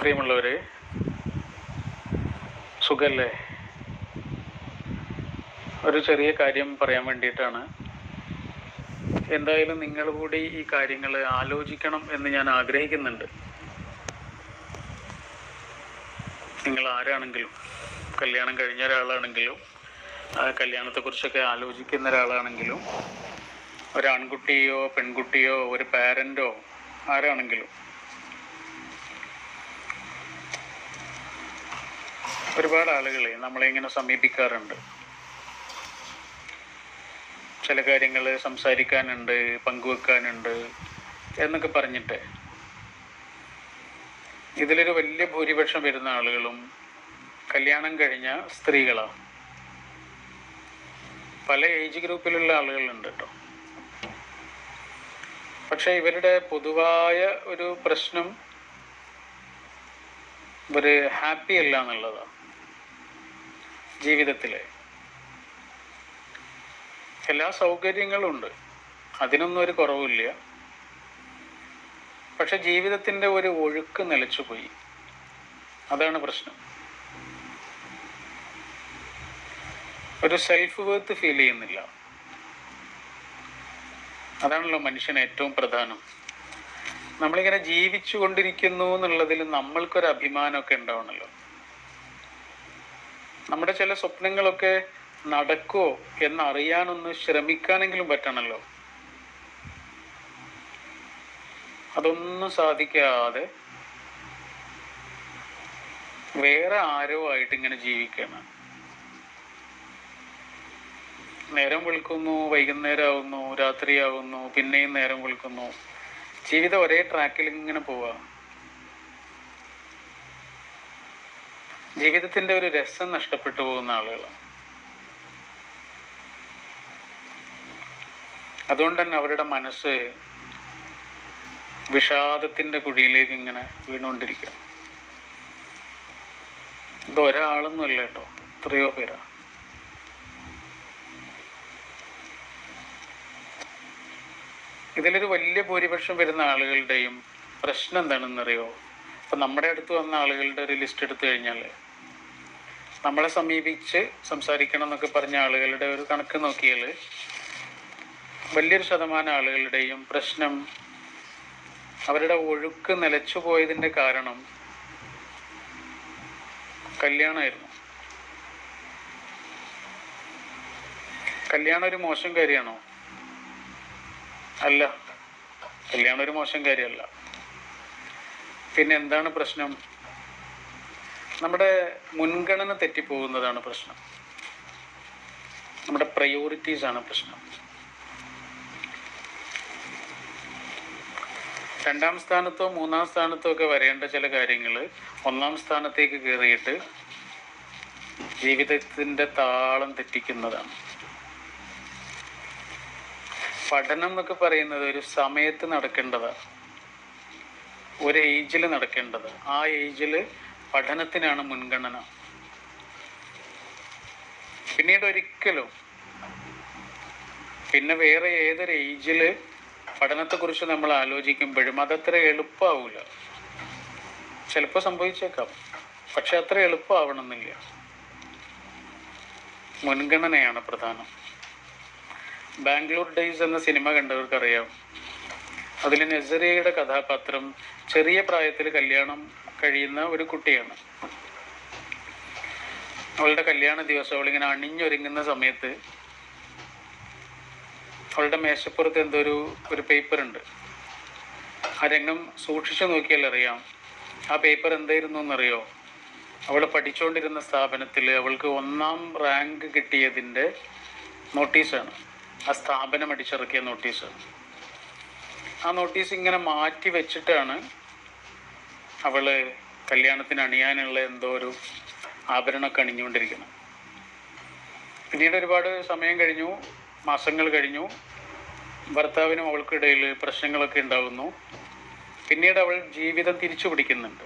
പ്രിയമുള്ളവരെ സുഖല്ലേ? ഒരു ചെറിയ കാര്യം പറയാൻ വേണ്ടിയിട്ടാണ്. എന്തായാലും നിങ്ങൾ കൂടി ഈ കാര്യങ്ങൾ ആലോചിക്കണം എന്ന് ഞാൻ ആഗ്രഹിക്കുന്നുണ്ട്. നിങ്ങൾ ആരാണെങ്കിലും കല്യാണം കഴിഞ്ഞ ഒരാളാണെങ്കിലും ആ കല്യാണത്തെക്കുറിച്ചൊക്കെ ആലോചിക്കുന്ന ഒരാളാണെങ്കിലും ഒരാൺകുട്ടിയോ പെൺകുട്ടിയോ ഒരു പാരന്റോ ആരാണെങ്കിലും ഒരുപാട് ആളുകളെ നമ്മളെ ഇങ്ങനെ സമീപിക്കാറുണ്ട്. ചില കാര്യങ്ങൾ സംസാരിക്കാനുണ്ട് പങ്കുവെക്കാനുണ്ട് എന്നൊക്കെ പറഞ്ഞിട്ട്. ഇതിലൊരു വലിയ ഭൂരിപക്ഷം വരുന്ന ആളുകളും കല്യാണം കഴിഞ്ഞ സ്ത്രീകളാണ് പല ഏജ് ഗ്രൂപ്പിലുള്ള ആളുകളുണ്ട് കേട്ടോ. പക്ഷെ ഇവരുടെ പൊതുവായ ഒരു പ്രശ്നം ഇവർ ഹാപ്പി അല്ല എന്നുള്ളതാണ്. ജീവിതത്തിലെ. എല്ലാ സൗകര്യങ്ങളും ഉണ്ട് അതിനൊന്നും ഒരു കുറവില്ല പക്ഷെ ജീവിതത്തിന്റെ ഒരു ഒഴുക്ക് നിലച്ചുപോയി. അതാണ് പ്രശ്നം. ഒരു സെൽഫ് വേർത്ത് ഫീൽ ചെയ്യുന്നില്ല. അതാണല്ലോ മനുഷ്യന് ഏറ്റവും പ്രധാനം. നമ്മളിങ്ങനെ ജീവിച്ചു കൊണ്ടിരിക്കുന്നു എന്നുള്ളതിൽ നമ്മൾക്കൊരു അഭിമാനമൊക്കെ ഉണ്ടാവണല്ലോ. നമ്മുടെ ചില സ്വപ്നങ്ങളൊക്കെ നടക്കുമോ എന്നറിയാനൊന്ന് ശ്രമിക്കാനെങ്കിലും പറ്റണല്ലോ. അതൊന്നും സാധിക്കാതെ വേറെ ആരോ ആയിട്ട് ഇങ്ങനെ ജീവിക്കണം. നേരം വിളിക്കുന്നു വൈകുന്നേരം ആവുന്നു രാത്രിയാവുന്നു പിന്നെയും നേരം വിളിക്കുന്നു. ജീവിതം ഒരേ ട്രാക്കിൽ ഇങ്ങനെ പോവാ. ജീവിതത്തിന്റെ ഒരു രസം നഷ്ടപ്പെട്ടു പോകുന്ന ആളുകളാണ്. അതുകൊണ്ട് തന്നെ അവരുടെ മനസ്സ് വിഷാദത്തിന്റെ കുഴിയിലേക്ക് ഇങ്ങനെ വീണുകൊണ്ടിരിക്കുക ഇത് ഒരാളൊന്നുമല്ല കേട്ടോ എത്രയോ പേരാ. ഇതിലൊരു വലിയ ഭൂരിപക്ഷം വരുന്ന ആളുകളുടെയും പ്രശ്നം എന്താണെന്നറിയോ? ഇപ്പൊ നമ്മുടെ അടുത്ത് വന്ന ആളുകളുടെ ഒരു ലിസ്റ്റ് എടുത്തു കഴിഞ്ഞാൽ നമ്മളെ സമീപിച്ച് സംസാരിക്കണം എന്നൊക്കെ പറഞ്ഞ ആളുകളുടെ ഒരു കണക്ക് നോക്കിയാൽ വലിയൊരു ശതമാനം ആളുകളുടെയും പ്രശ്നം അവരുടെ ഒഴുക്ക് നിലച്ചു പോയതിന്റെ കാരണം കല്യാണമായിരുന്നു. കല്യാണം ഒരു മോശം കാര്യമാണോ? അല്ല. കല്യാണം ഒരു മോശം കാര്യമല്ല. പിന്നെ എന്താണ് പ്രശ്നം? നമ്മുടെ മുൻഗണന തെറ്റിപ്പോകുന്നതാണ് പ്രശ്നം. നമ്മുടെ പ്രയോറിറ്റീസ് ആണ് പ്രശ്നം. രണ്ടാം സ്ഥാനത്തോ മൂന്നാം സ്ഥാനത്തോ ഒക്കെ വരേണ്ട ചില കാര്യങ്ങൾ ഒന്നാം സ്ഥാനത്തേക്ക് കയറിയിട്ട് ജീവിതത്തിന്റെ താളം തെറ്റിക്കുന്നതാണ്. പഠനം എന്നൊക്കെ പറയുന്നത് ഒരു സമയത്ത് നടക്കേണ്ടതാണ്. ഒരു ഏജിൽ നടക്കേണ്ടത് ആ ഏജിൽ പഠനത്തിനാണ് മുൻഗണന. പിന്നീട് ഒരിക്കലും പിന്നെ വേറെ ഏതൊരു ഏജിൽ പഠനത്തെക്കുറിച്ച് നമ്മൾ ആലോചിക്കുമ്പോഴും അതത്ര എളുപ്പമാവില്ല ചിലപ്പോൾ സംഭവിച്ചേക്കാം. പക്ഷെ അത്ര എളുപ്പമാവണമെന്നില്ല മുൻഗണനയാണ് പ്രധാനം. ബാംഗ്ലൂർ ഡേയ്സ് എന്ന സിനിമ കണ്ടവർക്കറിയാം. അതിൽ നസറിയയുടെ കഥാപാത്രം ചെറിയ പ്രായത്തിൽ കല്യാണം കഴിയുന്ന ഒരു കുട്ടിയാണ്. അവളുടെ കല്യാണ ദിവസം അവളിങ്ങനെ അണിഞ്ഞൊരുങ്ങുന്ന സമയത്ത് അവളുടെ മേശപ്പുറത്ത് എന്തോ ഒരു ഒരു പേപ്പർ ഉണ്ട്. ആ രംഗം സൂക്ഷിച്ചു നോക്കിയാൽ അറിയാം. ആ പേപ്പർ എന്തായിരുന്നു എന്നറിയോ? അവൾ പഠിച്ചുകൊണ്ടിരുന്ന സ്ഥാപനത്തിൽ അവൾക്ക് ഒന്നാം റാങ്ക് കിട്ടിയതിന്റെ നോട്ടീസാണ് ആ സ്ഥാപനം അടിച്ചിറക്കിയ നോട്ടീസ് ആ നോട്ടീസ് ഇങ്ങനെ മാറ്റി വെച്ചിട്ടാണ് അവൾ കല്യാണത്തിന് അണിയാനുള്ള എന്തോ ഒരു ആഭരണമൊക്കെ അണിഞ്ഞുകൊണ്ടിരിക്കുന്നു. പിന്നീട് ഒരുപാട് സമയം കഴിഞ്ഞു മാസങ്ങൾ കഴിഞ്ഞു. ഭർത്താവിനും അവൾക്കിടയിൽ പ്രശ്നങ്ങളൊക്കെ ഉണ്ടാകുന്നു പിന്നീട് അവൾ ജീവിതം തിരിച്ചു പിടിക്കുന്നുണ്ട്.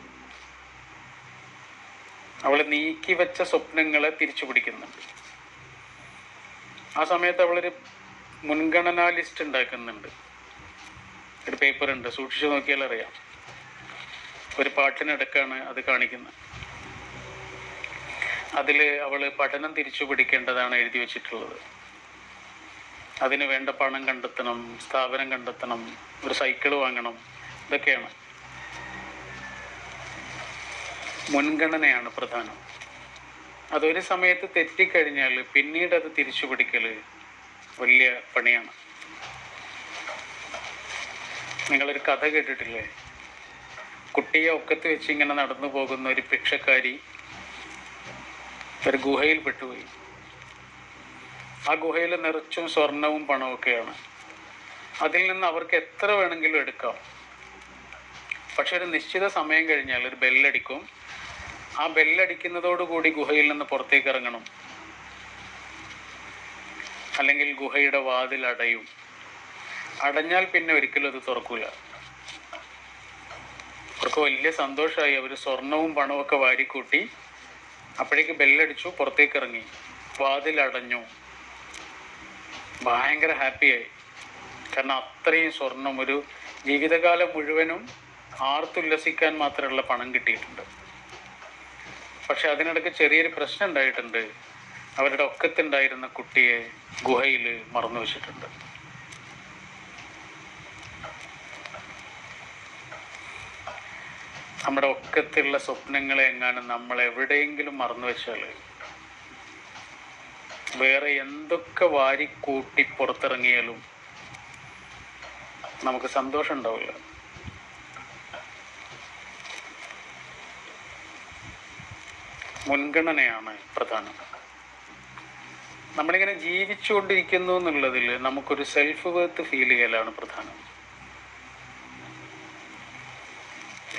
അവൾ നീക്കി വെച്ച സ്വപ്നങ്ങളെ തിരിച്ചു പിടിക്കുന്നുണ്ട്. ആ സമയത്ത് അവളൊരു മുൻഗണനാ ലിസ്റ്റ് ഉണ്ടാക്കുന്നുണ്ട്. ഒരു പേപ്പർ ഉണ്ട് സൂക്ഷിച്ചു നോക്കിയാൽ അറിയാം ഒരു പാട്ടിനടുക്കാണ് അത് കാണിക്കുന്നത്. അതിൽ അവൾ പഠനം തിരിച്ചു പിടിക്കേണ്ടതാണ് എഴുതി വെച്ചിട്ടുള്ളത്. അതിന് വേണ്ട പണം കണ്ടെത്തണം സ്ഥാപനം കണ്ടെത്തണം ഒരു സൈക്കിൾ വാങ്ങണം ഇതൊക്കെയാണ്. മുൻഗണനയാണ് പ്രധാനം. അതൊരു സമയത്ത് തെറ്റിക്കഴിഞ്ഞാൽ പിന്നീട് അത് തിരിച്ചു പിടിക്കൽ വലിയ പണിയാണ്. നിങ്ങളൊരു കഥ കേട്ടിട്ടില്ലേ? കുട്ടിയെ ഒക്കത്ത് വെച്ച് ഇങ്ങനെ നടന്നു പോകുന്ന ഒരു ഭിക്ഷക്കാരി ഒരു ഗുഹയിൽ പെട്ടുപോയി. ആ ഗുഹയിൽ നിറച്ചും സ്വർണവും പണവും അതിൽ നിന്ന് അവർക്ക് എത്ര വേണമെങ്കിലും എടുക്കാം. പക്ഷെ ഒരു നിശ്ചിത സമയം കഴിഞ്ഞാൽ ഒരു ബെല്ലടിക്കും. ആ ബെല്ലടിക്കുന്നതോടുകൂടി ഗുഹയിൽ നിന്ന് പുറത്തേക്ക് ഇറങ്ങണം. അല്ലെങ്കിൽ ഗുഹയുടെ വാതിൽ അടയും. അടഞ്ഞാൽ പിന്നെ ഒരിക്കലും അത് തുറക്കൂല. അവർക്ക് വലിയ സന്തോഷമായി. അവർ സ്വർണവും പണവും ഒക്കെ വാരിക്കൂട്ടി അപ്പോഴേക്ക് ബെല്ലടിച്ചു പുറത്തേക്ക് ഇറങ്ങി വാതിൽ അടഞ്ഞു ഭയങ്കര ഹാപ്പിയായി. കാരണം അത്രയും സ്വർണം ഒരു ജീവിതകാലം മുഴുവനും ആർത്തുല്ലസിക്കാൻ മാത്രമുള്ള പണം കിട്ടിയിട്ടുണ്ട്. പക്ഷെ അതിനിടയ്ക്ക് ചെറിയൊരു പ്രശ്നം ഉണ്ടായിട്ടുണ്ട്. അവരുടെ ഒക്കത്തുണ്ടായിരുന്ന കുട്ടിയെ ഗുഹയിൽ മറന്നു വെച്ചിട്ടുണ്ട് നമ്മുടെ ഒക്കത്തിലുള്ള സ്വപ്നങ്ങളെ എങ്ങാനും നമ്മൾ എവിടെയെങ്കിലും മറന്നു വെച്ചാൽ വേറെ എന്തൊക്കെ വാരിക്കൂട്ടി പുറത്തിറങ്ങിയാലും നമുക്ക് സന്തോഷം ഉണ്ടാവില്ല. മുൻഗണനയാണ് പ്രധാനം. നമ്മളിങ്ങനെ ജീവിച്ചുകൊണ്ടിരിക്കുന്നു എന്നുള്ളതിൽ നമുക്കൊരു സെൽഫ് വേർത്ത് ഫീൽ ചെയ്യലാണ് പ്രധാനം.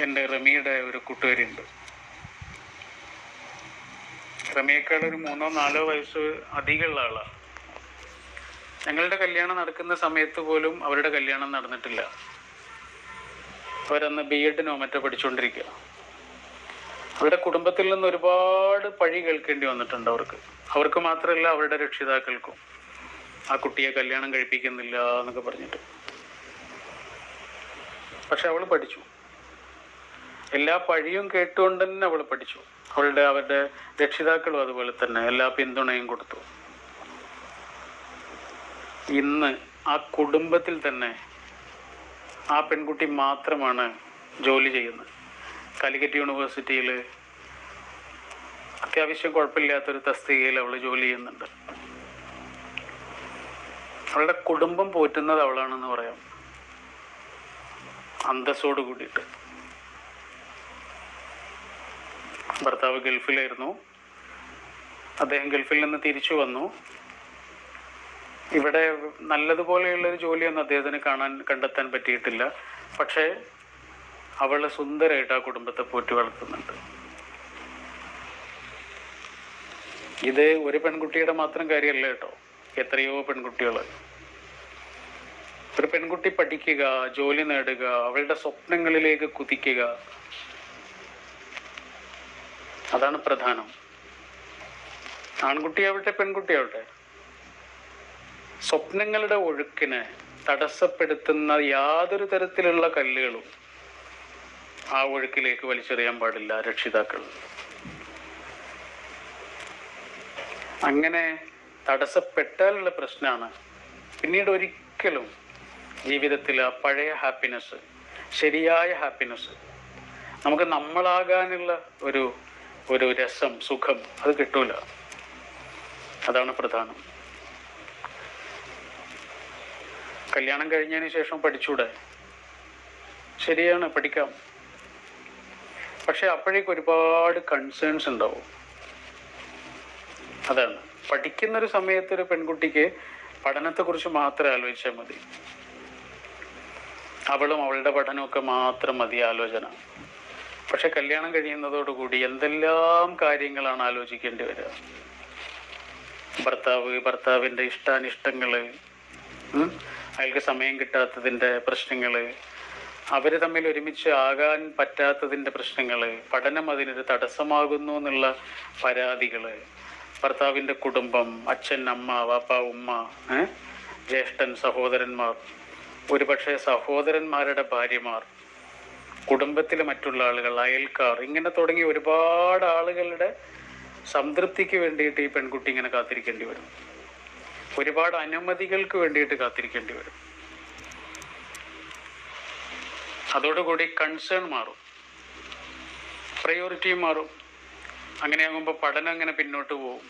എന്റെ റമിയുടെ ഒരു കൂട്ടുകാരിയുണ്ട്. റമിയേക്കാൾ ഒരു മൂന്നോ നാലോ വയസ്സ് അധികമുള്ള ആളാണ് ഞങ്ങളുടെ കല്യാണം നടക്കുന്ന സമയത്ത് പോലും അവരുടെ കല്യാണം നടന്നിട്ടില്ല. അവരന്ന് ബി എഡിനോ മറ്റോ പഠിച്ചുകൊണ്ടിരിക്കുക അവരുടെ കുടുംബത്തിൽ നിന്ന് ഒരുപാട് പഴി കേൾക്കേണ്ടി വന്നിട്ടുണ്ട് അവർക്ക്. അവർക്ക് മാത്രമല്ല അവരുടെ രക്ഷിതാക്കൾക്കും. ആ കുട്ടിയെ കല്യാണം കഴിപ്പിക്കുന്നില്ല എന്നൊക്കെ പറഞ്ഞിട്ട്. പക്ഷെ അവൾ പഠിച്ചു. എല്ലാ പഴിയും കേട്ടുകൊണ്ട് തന്നെ അവൾ പഠിച്ചു. അവളുടെ അവരുടെ രക്ഷിതാക്കളും അതുപോലെ തന്നെ എല്ലാ പിന്തുണയും കൊടുത്തു. ഇന്ന് ആ കുടുംബത്തിൽ തന്നെ ആ പെൺകുട്ടി മാത്രമാണ് ജോലി ചെയ്യുന്നത്. കാലിക്കറ്റ് യൂണിവേഴ്സിറ്റിയിൽ അത്യാവശ്യം കുഴപ്പമില്ലാത്തൊരു തസ്തികയിൽ അവൾ ജോലി ചെയ്യുന്നുണ്ട്. അവളുടെ കുടുംബം പോറ്റുന്നത് അവളാണെന്ന് പറയാം. അന്തസ്സോട് കൂടിയിട്ട്. ഭർത്താവ് ഗൾഫിലായിരുന്നു. അദ്ദേഹം ഗൾഫിൽ നിന്ന് തിരിച്ചു വന്നു. ഇവിടെ നല്ലതുപോലെയുള്ള ഒരു ജോലിയൊന്നും അദ്ദേഹത്തിന് കാണാൻ കണ്ടെത്താൻ പറ്റിയിട്ടില്ല. പക്ഷേ അവൾ സുന്ദരമായിട്ട് ആ കുടുംബത്തെ പോറ്റി വളർത്തുന്നുണ്ട്. ഇത് ഒരു പെൺകുട്ടിയുടെ മാത്രം കാര്യമല്ല കേട്ടോ. എത്രയോ പെൺകുട്ടികൾ ഒരു പെൺകുട്ടി പഠിക്കുക ജോലി നേടുക അവളുടെ സ്വപ്നങ്ങളിലേക്ക് കുതിക്കുക അതാണ് പ്രധാനം. ആൺകുട്ടിയാവട്ടെ പെൺകുട്ടിയാവട്ടെ സ്വപ്നങ്ങളുടെ ഒഴുക്കിനെ തടസ്സപ്പെടുത്തുന്ന യാതൊരു തരത്തിലുള്ള കല്ലുകളും ആ ഒഴുക്കിലേക്ക് വലിച്ചെറിയാൻ പാടില്ല രക്ഷിതാക്കൾ. അങ്ങനെ തടസ്സപ്പെട്ടാലുള്ള പ്രശ്നമാണ് പിന്നീട് ഒരിക്കലും ജീവിതത്തിൽ ആ പഴയ ഹാപ്പിനെസ് ശരിയായ ഹാപ്പിനെസ് നമുക്ക് നമ്മളാകാനുള്ള ഒരു ഒരു രസം സുഖം അത് കിട്ടൂല. അതാണ് പ്രധാനം. കല്യാണം കഴിഞ്ഞതിന് ശേഷം പഠിച്ചൂടെ? ശരിയാണ് പഠിക്കാം. പക്ഷെ അപ്പോഴേക്ക് ഒരുപാട് കൺസേൺസ് ഉണ്ടാവും. അതാണ്. പഠിക്കുന്ന ഒരു സമയത്ത് ഒരു പെൺകുട്ടിക്ക് പഠനത്തെക്കുറിച്ച് മാത്രം ആലോചിച്ചാൽ മതി. അവളും അവളുടെ പഠനമൊക്കെ മാത്രം മതി ആലോചന. പക്ഷെ കല്യാണം കഴിയുന്നതോടുകൂടി എന്തെല്ലാം കാര്യങ്ങളാണ് ആലോചിക്കേണ്ടി വരിക? ഭർത്താവ് ഭർത്താവിന്റെ ഇഷ്ടാനിഷ്ടങ്ങൾ അയാൾക്ക് സമയം കിട്ടാത്തതിന്റെ പ്രശ്നങ്ങൾ അവർ തമ്മിൽ ഒരുമിച്ച് ആകാൻ പറ്റാത്തതിന്റെ പ്രശ്നങ്ങൾ പഠനം അതിനൊരു തടസ്സമാകുന്നു എന്നുള്ള പരാതികൾ ഭർത്താവിന്റെ കുടുംബം അച്ഛൻ അമ്മ വാപ്പ ഉമ്മ ജ്യേഷ്ഠൻ സഹോദരന്മാർ ഒരുപക്ഷെ സഹോദരന്മാരുടെ ഭാര്യമാർ കുടുംബത്തിലെ മറ്റുള്ള ആളുകൾ അയൽക്കാർ ഇങ്ങനെ തുടങ്ങി ഒരുപാട് ആളുകളുടെ സംതൃപ്തിക്ക് വേണ്ടിയിട്ട് ഈ പെൺകുട്ടി ഇങ്ങനെ കാത്തിരിക്കേണ്ടി വരും. ഒരുപാട് അനുമതികൾക്ക് വേണ്ടിയിട്ട് കാത്തിരിക്കേണ്ടി വരും. അതോടുകൂടി കൺസേൺ മാറും. പ്രയോറിറ്റി മാറും. അങ്ങനെയാകുമ്പോൾ പഠനം അങ്ങനെ പിന്നോട്ട് പോകും.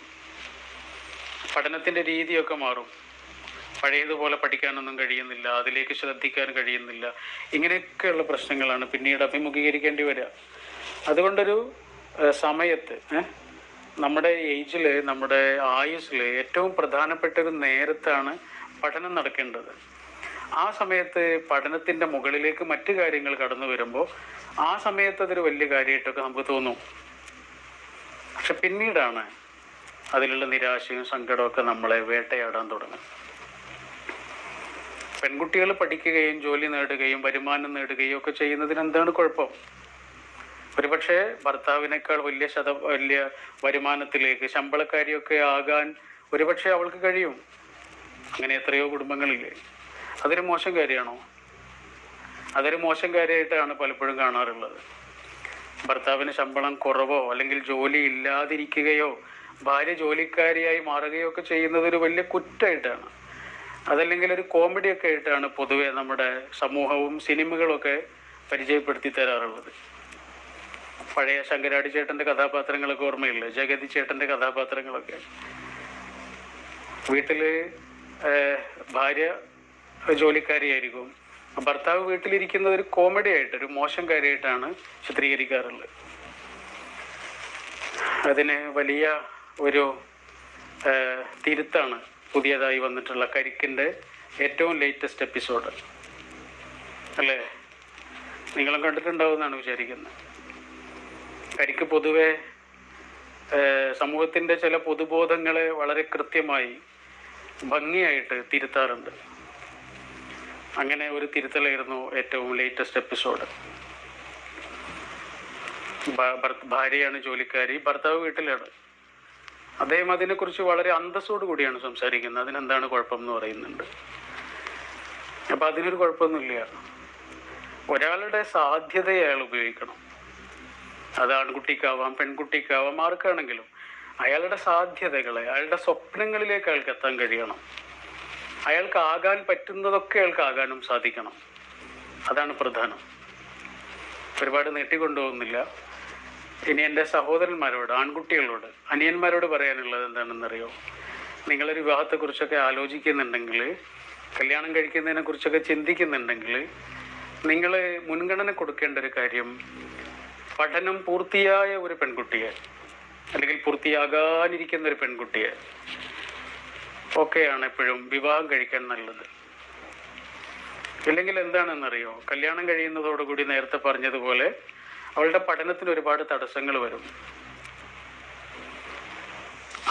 പഠനത്തിന്റെ രീതിയൊക്കെ മാറും. പഴയതുപോലെ പഠിക്കാനൊന്നും കഴിയുന്നില്ല അതിലേക്ക് ശ്രദ്ധിക്കാൻ കഴിയുന്നില്ല. ഇങ്ങനെയൊക്കെയുള്ള പ്രശ്നങ്ങളാണ് പിന്നീട് അഭിമുഖീകരിക്കേണ്ടി വരിക. അതുകൊണ്ടൊരു സമയത്ത് നമ്മുടെ ഏജിൽ നമ്മുടെ ആയുസ്സിൽ ഏറ്റവും പ്രധാനപ്പെട്ട ഒരു നേരത്താണ് പഠനം നടക്കേണ്ടത്. ആ സമയത്ത് പഠനത്തിന്റെ മുകളിലേക്ക് മറ്റു കാര്യങ്ങൾ കടന്നു വരുമ്പോൾ ആ സമയത്ത് അതൊരു വലിയ കാര്യമായിട്ടൊക്കെ നമുക്ക് തോന്നും. പക്ഷെ പിന്നീടാണ് അതിലുള്ള നിരാശയും സങ്കടവും ഒക്കെ നമ്മളെ വേട്ടയാടാൻ തുടങ്ങും പെൺകുട്ടികൾ പഠിക്കുകയും ജോലി നേടുകയും വരുമാനം നേടുകയും ഒക്കെ ചെയ്യുന്നതിന് എന്താണ് കുഴപ്പം? ഒരുപക്ഷെ ഭർത്താവിനേക്കാൾ വലിയ ശത വലിയ വരുമാനത്തിലേക്ക് ശമ്പളക്കാരിയൊക്കെ ആകാൻ ഒരുപക്ഷെ അവൾക്ക് കഴിയും. അങ്ങനെ എത്രയോ കുടുംബങ്ങളില്ലേ. അതൊരു മോശം കാര്യമാണോ? അതൊരു മോശം കാര്യമായിട്ടാണ് പലപ്പോഴും കാണാറുള്ളത്. ഭർത്താവിന് ശമ്പളം കുറവോ അല്ലെങ്കിൽ ജോലി ഇല്ലാതിരിക്കുകയോ ഭാര്യ ജോലിക്കാരിയായി മാറുകയോ ഒക്കെ ചെയ്യുന്നത് ഒരു വലിയ കുറ്റമായിട്ടാണ് അതല്ലെങ്കിൽ ഒരു കോമഡി ഒക്കെ ആയിട്ടാണ് പൊതുവെ നമ്മുടെ സമൂഹവും സിനിമകളും ഒക്കെ പരിചയപ്പെടുത്തി തരാറുള്ളത്. പഴയ ശങ്കരാടി ചേട്ടന്റെ കഥാപാത്രങ്ങളൊക്കെ ഓർമ്മയില്ല? ജഗതി ചേട്ടന്റെ കഥാപാത്രങ്ങളൊക്കെ. വീട്ടിൽ ഭാര്യ ജോലിക്കാരിയായിരിക്കും. ഭർത്താവ് വീട്ടിലിരിക്കുന്നത് ഒരു കോമഡി ആയിട്ട് ഒരു മോശം കാര്യമായിട്ടാണ് ചിത്രീകരിക്കാറുള്ളത്. അതിന് വലിയ ഒരു തിരുത്താണ് പുതിയതായി വന്നിട്ടുള്ള കരിക്കിന്റെ ഏറ്റവും ലേറ്റസ്റ്റ് എപ്പിസോഡ് അല്ലേ? നിങ്ങളും കണ്ടിട്ടുണ്ടാവുമെന്നാണ് വിചാരിക്കുന്നത്. കരിക്ക് പൊതുവെ സമൂഹത്തിന്റെ ചില പൊതുബോധങ്ങളെ വളരെ കൃത്യമായി ഭംഗിയായിട്ട് തിരുത്താറുണ്ട്. അങ്ങനെ ഒരു തിരുത്തലായിരുന്നു ഏറ്റവും ലേറ്റസ്റ്റ് എപ്പിസോഡ് ഭാര്യയാണ് ജോലിക്കാരി ഭർത്താവ് വീട്ടിലാണ്. അദ്ദേഹം അതിനെക്കുറിച്ച് വളരെ അന്തസ്സോട് കൂടിയാണ് സംസാരിക്കുന്നത്. അതിനെന്താണ് കുഴപ്പം എന്ന് പറയുന്നുണ്ട്. അപ്പം അതിനൊരു കുഴപ്പമൊന്നുമില്ല. ഒരാളുടെ സാധ്യത അയാൾ ഉപയോഗിക്കണം. അത് ആൺകുട്ടിക്കാവാം പെൺകുട്ടിക്കാവാം ആർക്കാണെങ്കിലും അയാളുടെ സാധ്യതകളെ അയാളുടെ സ്വപ്നങ്ങളിലേക്ക് അയാൾക്ക് എത്താൻ കഴിയണം. അയാൾക്ക് ആകാൻ പറ്റുന്നതൊക്കെ അയാൾക്ക് ആകാനും സാധിക്കണം. അതാണ് പ്രധാനം. ഒരുപാട് നീട്ടിക്കൊണ്ടുപോകുന്നില്ല. ഇനി എന്റെ സഹോദരന്മാരോട് ആൺകുട്ടികളോട് അനിയന്മാരോട് പറയാനുള്ളത് എന്താണെന്നറിയോ? നിങ്ങളൊരു വിവാഹത്തെക്കുറിച്ചൊക്കെ ആലോചിക്കുന്നുണ്ടെങ്കിൽ കല്യാണം കഴിക്കുന്നതിനെ കുറിച്ചൊക്കെ ചിന്തിക്കുന്നുണ്ടെങ്കിൽ നിങ്ങൾ മുൻഗണന കൊടുക്കേണ്ട ഒരു കാര്യം പഠനം പൂർത്തിയായ ഒരു പെൺകുട്ടിയെ അല്ലെങ്കിൽ പൂർത്തിയാകാനിരിക്കുന്ന ഒരു പെൺകുട്ടിയെ ഒക്കെയാണ് എപ്പോഴും വിവാഹം കഴിക്കാൻ നല്ലത്. ഇല്ലെങ്കിൽ എന്താണെന്നറിയോ? കല്യാണം കഴിയുന്നതോടുകൂടി നേരത്തെ പറഞ്ഞതുപോലെ അവളുടെ പഠനത്തിന് ഒരുപാട് തടസ്സങ്ങൾ വരും.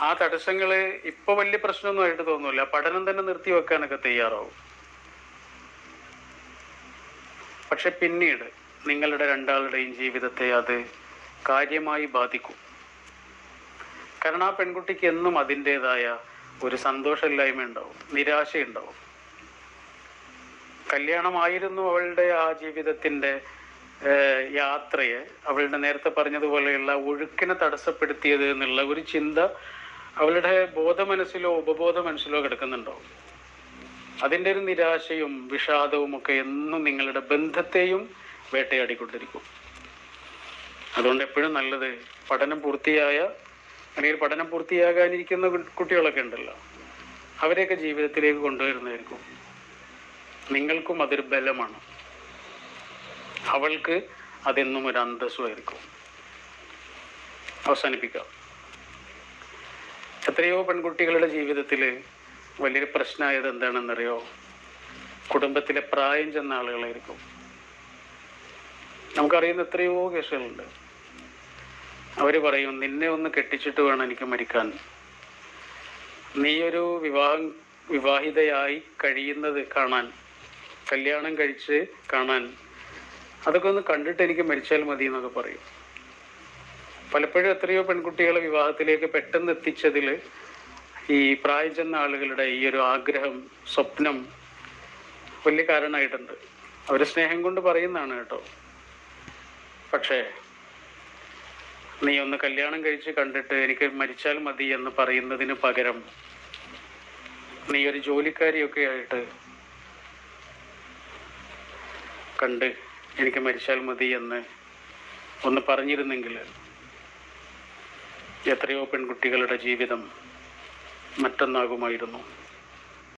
ആ തടസ്സങ്ങൾ ഇപ്പൊ വലിയ പ്രശ്നമൊന്നും ആയിട്ട് തോന്നുന്നില്ല. പഠനം തന്നെ നിർത്തി വെക്കാനൊക്കെ തയ്യാറാവും. പക്ഷെ പിന്നീട് നിങ്ങളുടെ രണ്ടാളുടെയും ജീവിതത്തെ അത് കാര്യമായി ബാധിക്കും. കാരണം ആ പെൺകുട്ടിക്ക് എന്നും അതിന്റെതായ ഒരു സന്തോഷമില്ലായ്മ ഉണ്ടാവും നിരാശയുണ്ടാവും. കല്യാണമായിരുന്നു അവളുടെ ആ ജീവിതത്തിന്റെ ഏഹ്, യാത്രയെ അവളുടെ നേരത്തെ പറഞ്ഞതുപോലെയുള്ള ഒഴുക്കിനെ തടസ്സപ്പെടുത്തിയത് എന്നുള്ള ഒരു ചിന്ത അവളുടെ ബോധമനസ്സിലോ ഉപബോധ മനസ്സിലോ കിടക്കുന്നുണ്ടോ? അതിന്റെ ഒരു നിരാശയും വിഷാദവും ഒക്കെ എന്നും നിങ്ങളുടെ ബന്ധത്തെയും വേട്ടയാടിക്കൊണ്ടിരിക്കും അതുകൊണ്ട് എപ്പോഴും നല്ലത് പഠനം പൂർത്തിയായ അല്ലെങ്കിൽ പഠനം പൂർത്തിയാകാനിരിക്കുന്ന കുട്ടികളൊക്കെ ഉണ്ടല്ലോ അവരെയൊക്കെ ജീവിതത്തിലേക്ക് കൊണ്ടുവരുന്നതായിരിക്കും. നിങ്ങൾക്കും അതൊരു ബലമാണ്. അവൾക്ക് അതെന്നും ഒരു അന്തസ്സുമായിരിക്കും. അവസാനിപ്പിക്കാം. എത്രയോ പെൺകുട്ടികളുടെ ജീവിതത്തിൽ വലിയൊരു പ്രശ്നമായത് എന്താണെന്നറിയോ? കുടുംബത്തിലെ പ്രായം ചെന്ന ആളുകളായിരിക്കും. നമുക്കറിയുന്ന എത്രയോ കേസുകളുണ്ട്. അവർ പറയും നിന്നെ ഒന്ന് കെട്ടിച്ചിട്ട് വേണം എനിക്ക് മരിക്കാൻ. നീ ഒരു വിവാഹം വിവാഹിതയായി കഴിയുന്നത് കാണാൻ കല്യാണം കഴിച്ച് കാണാൻ അതൊക്കെ ഒന്ന് കണ്ടിട്ട് എനിക്ക് മരിച്ചാൽ മതി എന്നൊക്കെ പറയും. പലപ്പോഴും എത്രയോ പെൺകുട്ടികളെ വിവാഹത്തിലേക്ക് പെട്ടെന്ന് എത്തിച്ചതിൽ ഈ പ്രായം ചെന്ന ആളുകളുടെ ഈ ഒരു ആഗ്രഹം സ്വപ്നം വലിയ കാരണമായിട്ടുണ്ട്. അവർ സ്നേഹം കൊണ്ട് പറയുന്നതാണ് കേട്ടോ. പക്ഷേ നീ ഒന്ന് കല്യാണം കഴിച്ച് കണ്ടിട്ട് എനിക്ക് മരിച്ചാൽ മതി എന്ന് പറയുന്നതിന് പകരം നീ ഒരു ജോലിക്കാരിയൊക്കെ ആയിട്ട് കണ്ട് എനിക്ക് മരിച്ചാൽ മതി എന്ന് ഒന്ന് പറഞ്ഞിരുന്നെങ്കിൽ എത്രയോ പെൺകുട്ടികളുടെ ജീവിതം മറ്റൊന്നാകുമായിരുന്നു.